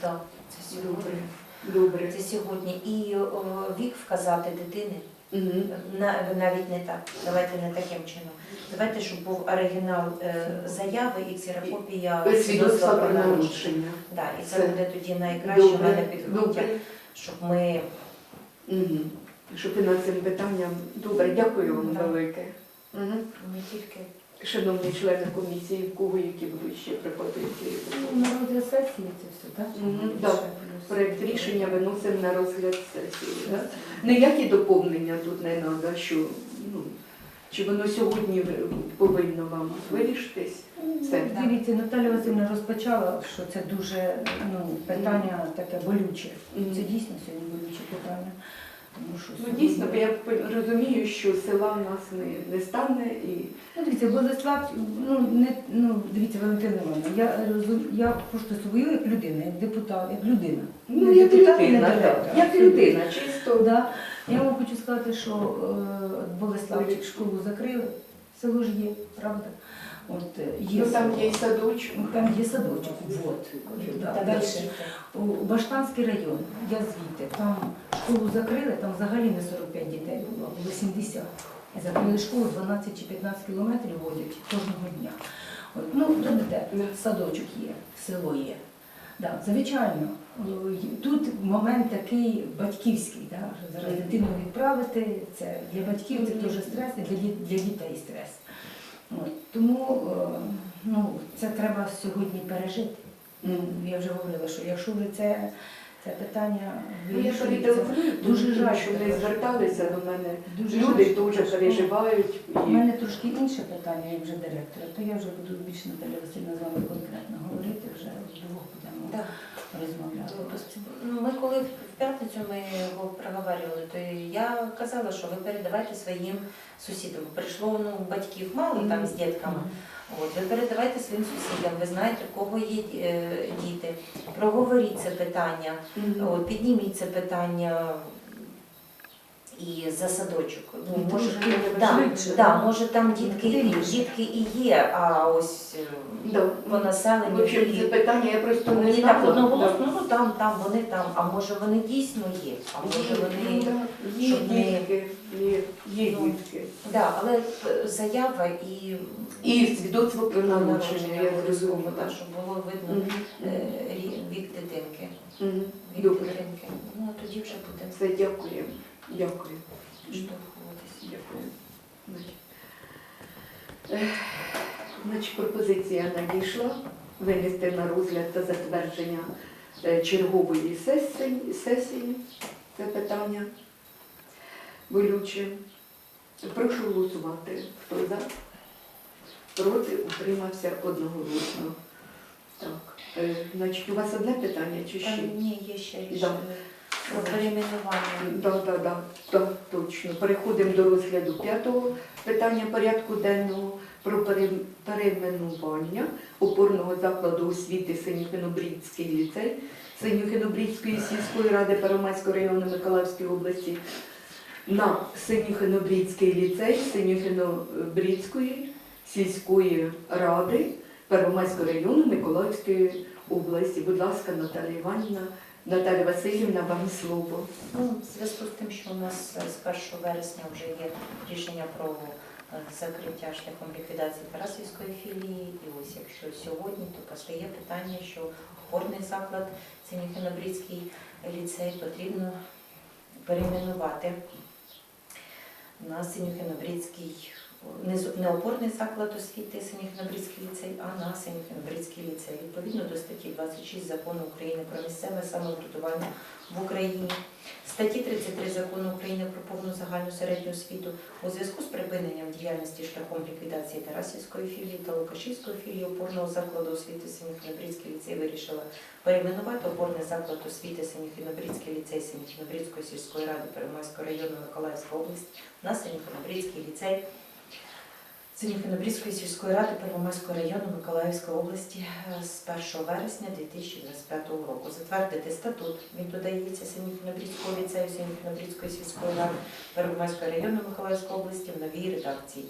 Так, це сьогодні. Добре. Це сьогодні. І о, вік вказати дитини Угу. на, навіть не так. Давайте не таким чином. Давайте, щоб був оригінал е, заяви і ксерокопія Свідоцтва про народження. Да, і це Це буде тоді найкраще в мене підґрунтя, щоб ми Угу. Щоб і над цим питанням. Добре, дякую вам Да. велике. Угу. не тільки Шановні члени комісії, в кого які будуть ще пропозиції? Ну, На розгляд сесії це все, так? Мгм, плюс. Проект рішення виносимо на розгляд сесії. Да? Ніякі доповнення тут не треба, що ну, чи воно сьогодні повинно вам вирішитись? Все. Ну, Дивіться, Наталя Васильівна розпочала, що це дуже ну, питання таке болюче. Мгм. Це дійсно сьогодні болюче питання. Тому що Ну сьогодні- дійсно, бо я розумію, що села в нас не, не стане і Ну, дивіться, Владислав, ну не ну дивіться, Валентина Івановна, я розум, я просто свою як людина, як депутат, як людина. ну Не як депутат, не людина, так, як людина, чисто. Да. Я вам хочу сказати, що е, Болеславчик школу закрили, село ж є, правда? От е, є Ну там село. є і садочок. Ну, Там є садочок, вот. Да, далі. У Баштанський район, я звідти, там школу закрили, там взагалі не 45 дітей було, а було 70. Закрили школу 12 чи 15 кілометрів водять кожного дня. От, ну, те, садочок є, село є. Да, звичайно, тут момент такий батьківський, да, що зараз дитину відправити, це для батьків це дуже стрес, і для, для дітей стрес. От, тому е, ну, це треба сьогодні пережити. Ну, я вже говорила, що якщо ви це, це питання Ну, я вирішується, перетелефоную, Дуже дуже жаль, що вони зверталися до мене. дуже Люди жаль, дуже що- переживають. У І... мене трошки інше питання, як вже директора, то я вже буду більше Наталя Васильівна з вами конкретно говорити, вже вдвох будемо Да. розмовляти. Ну, Ми коли в п'ятницю ми його проговорювали, то я казала, що ви передавайте своїм сусідам. Прийшло ну, батьків мало там з дітками. От, ви передавайте своїм сусідам, ви знаєте, в кого є е, діти. Проговоріть це питання, от, підніміть це питання і за садочок. Ну, може, трошки да, швидше, да, да. може там дітки, Активніше. дітки і є, а ось е, Да. По населенню. В общем, це питання я просто не знала. так одноголосно, ну там, там, вони там, а може вони дійсно є, а може вони. Є щоб не- дітки, є, є Ну, дітки. Да, але е, заява і І свідоцтво про народження, я зрозуміла. так, щоб було видно Мгм. е, рі- вік дитинки. Мгм. Вік Добре. дитинки. Ну а тоді вже будемо Все, дякую. Дякую. підштовхуватися. Дякую. Значить, ех, Значить, пропозиція надійшла винести на розгляд та затвердження е, чергової сесії, сесії. Це питання болюче. Прошу голосувати. Хто за? Проти утримався одноголосно. Так. е, Значить, у вас одне питання чи ще? Там ні, є ще рішення про перейменування. Так, так, так, точно. Переходимо до розгляду п'ятого питання порядку денного про перейменування опорного закладу освіти Синьохинобрідський ліцей Синьохинобрідської сільської ради Первомайського району Миколаївської області на Синьохинобрідський ліцей Синьохинобрідської сільської ради Первомайського району Миколаївської області. Будь ласка, Наталія Іванівна, Наталя Васильівна, вам слово. Ну, в зв'язку з тим, що у нас з 1 вересня вже є рішення про закриття шляхом ліквідації Тарасівської філії, і ось якщо сьогодні, то постає питання, що опорний заклад Синьохинобрідський ліцей потрібно перейменувати на Синьохинобрідський, не, опорний заклад освіти Синьохинобрідський ліцей, а на Синьохинобрідський ліцей. Відповідно до статті 26 закону України про місцеве самоврядування в Україні, статті 33 закону України про повну загальну середню освіту у зв'язку з припиненням діяльності шляхом ліквідації Тарасівської філії та Лукашівської філії опорного закладу освіти Синьохинобрідський ліцей вирішила перейменувати опорний заклад освіти Синьохинобрідський ліцей Синьохинобрідської сільської ради Первомайського району Миколаївської області на Синьохинобрідський ліцей Синьохинобрідської сільської ради Первомайського району Миколаївської області е, з 1 вересня 2025 року. Затвердити статут. Він додається Синьохинобрідського ліцею Синьохинобрідської сільської ради Первомайського району Миколаївської області в новій редакції.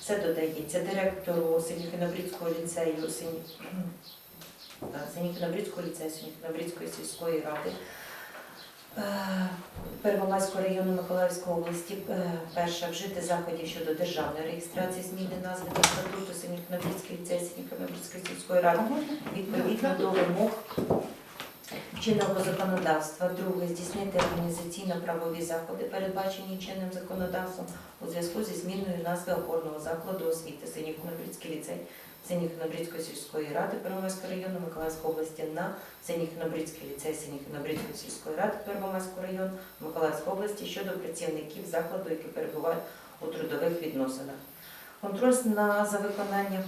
Все додається директору Синьохинобрідського ліцею Синь- ліцею, Синікінобрідської сільської ради. Е, Первомайського району Миколаївської області е, перше вжити заходів щодо державної реєстрації зміни назви та статуту Синікінобрідський ліцей, Синікінобрідської сільської ради відповідно до вимог чинного законодавства. Друге, здійснити організаційно-правові заходи, передбачені чинним законодавством у зв'язку зі зміною назви опорного закладу освіти Синіх-Нобрідський ліцей Синіх-Нобрідської сільської ради Первомайського району Миколаївської області на Синіхнобрідський ліцей Синіх-Нобрідської сільської ради Первомайського району Миколаївської області щодо працівників закладу, які перебувають у трудових відносинах. Контроль за виконанням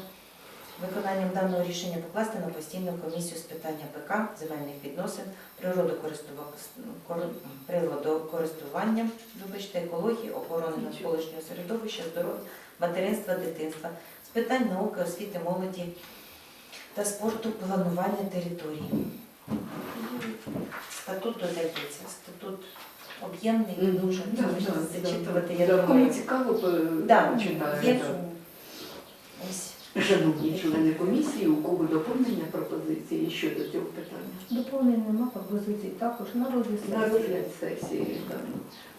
Виконанням даного рішення покласти на постійну комісію з питання ПК, земельних відносин, природокористува- природокористування, вибачте, екології, охорони навколишнього середовища, здоров'я, материнства, дитинства, з питань науки, освіти, молоді та спорту, планування території. Статут додається. Статут об'ємний, дуже зачитувати, я думаю. Кому цікаво, є ось. Шановні члени комісії, у кого доповнення пропозиції щодо цього питання? Доповнень нема пропозицій також на розгляд На розгляд сесії. да.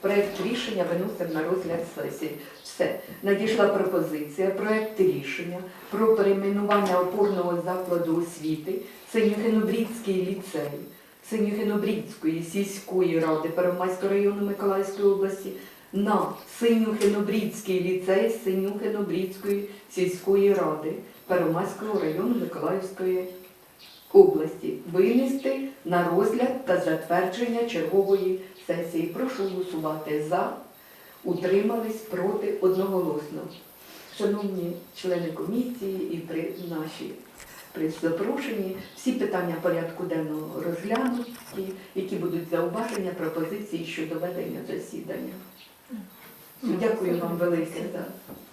Проект рішення виносимо на розгляд сесії. Все. Надійшла пропозиція, проект рішення про перейменування опорного закладу освіти Синьохинобрідський ліцей Синьохинобрідської сільської ради Первомайського району Миколаївської області на Синьохинобрідський ліцей Синьохинобрідської сільської ради Первомайського району Миколаївської області винести на розгляд та затвердження чергової сесії. Прошу голосувати за, утримались проти одноголосно. Шановні члени комісії і при наші при запрошенні, всі питання порядку денного розглянуті, які будуть зауваження, пропозиції щодо ведення засідання. Дякую вам велике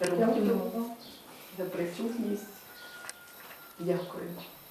за роботу, за присутність. Дякую.